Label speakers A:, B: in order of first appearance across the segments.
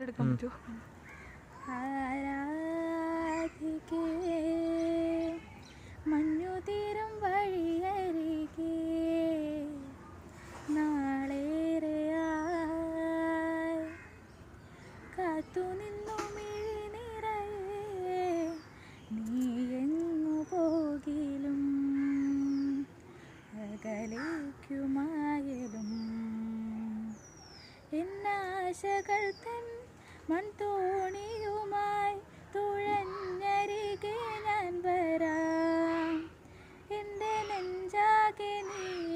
A: എടുക്കാൻ പറ്റുമോ?
B: ആരാധികേ മഞ്ഞുതീരം വഴിയരികെ കാത്തു കാത്തുനിന്നു മിഴിനിറയെ നീ എങ്ങു പോകിലും അകലേക്കുമായലും എന്നാശകൾ തൻ മൺതോണിയുമായി തുഴഞ്ഞരികെ ഞാൻ വരാം. എന്റെ നെഞ്ചാകെ നീയല്ലേ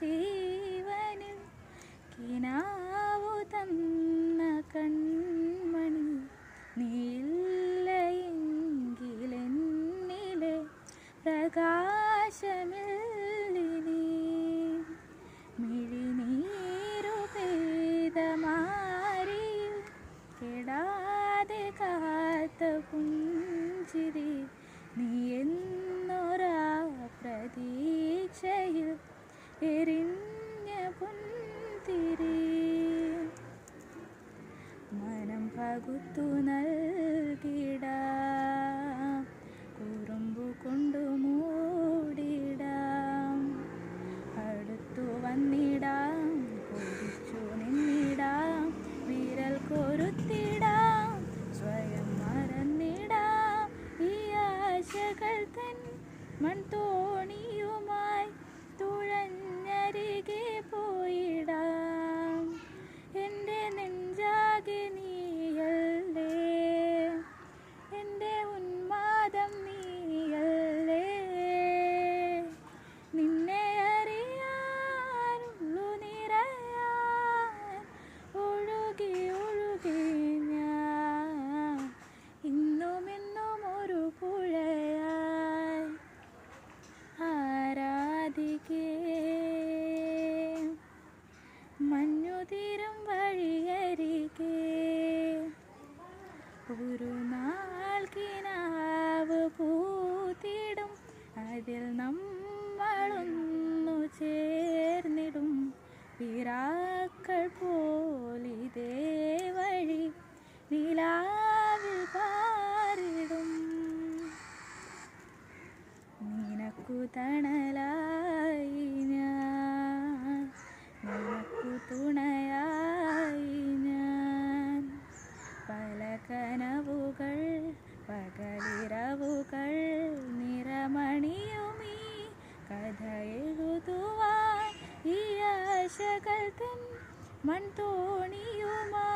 B: ജീവനിൽ കിനാവു തന്ന കൺമണി നീയില്ലയെങ്കിലെന്നിലെ പ്രകാശമില്ലിനി. മിഴിനീരു പെയ്ത മാറിയിൽ കെടാതെ കാത്ത പുഞ്ചിരി പകുത്തു നൽകിട. കുറുമ്പു കൊണ്ടു മൂടിടാം. അടുത്തു വന്നിടാം കൊതിച്ചു നിന്നിടാം വിരൽ കൊരുത്തിടാം സ്വയം മറന്നിടാം. ഈ ആശകൾ തൻ മൺതോണിയുമായി തണലായി ഞാൻ. തുണയായി ഞാൻ. പല കനവുകൾ പകലിരവുകൾ നിറമണിയുമീ കഥ എഴുതുവാൻ ഈ ആശകൾ തൻ മൺതോണിയുമായി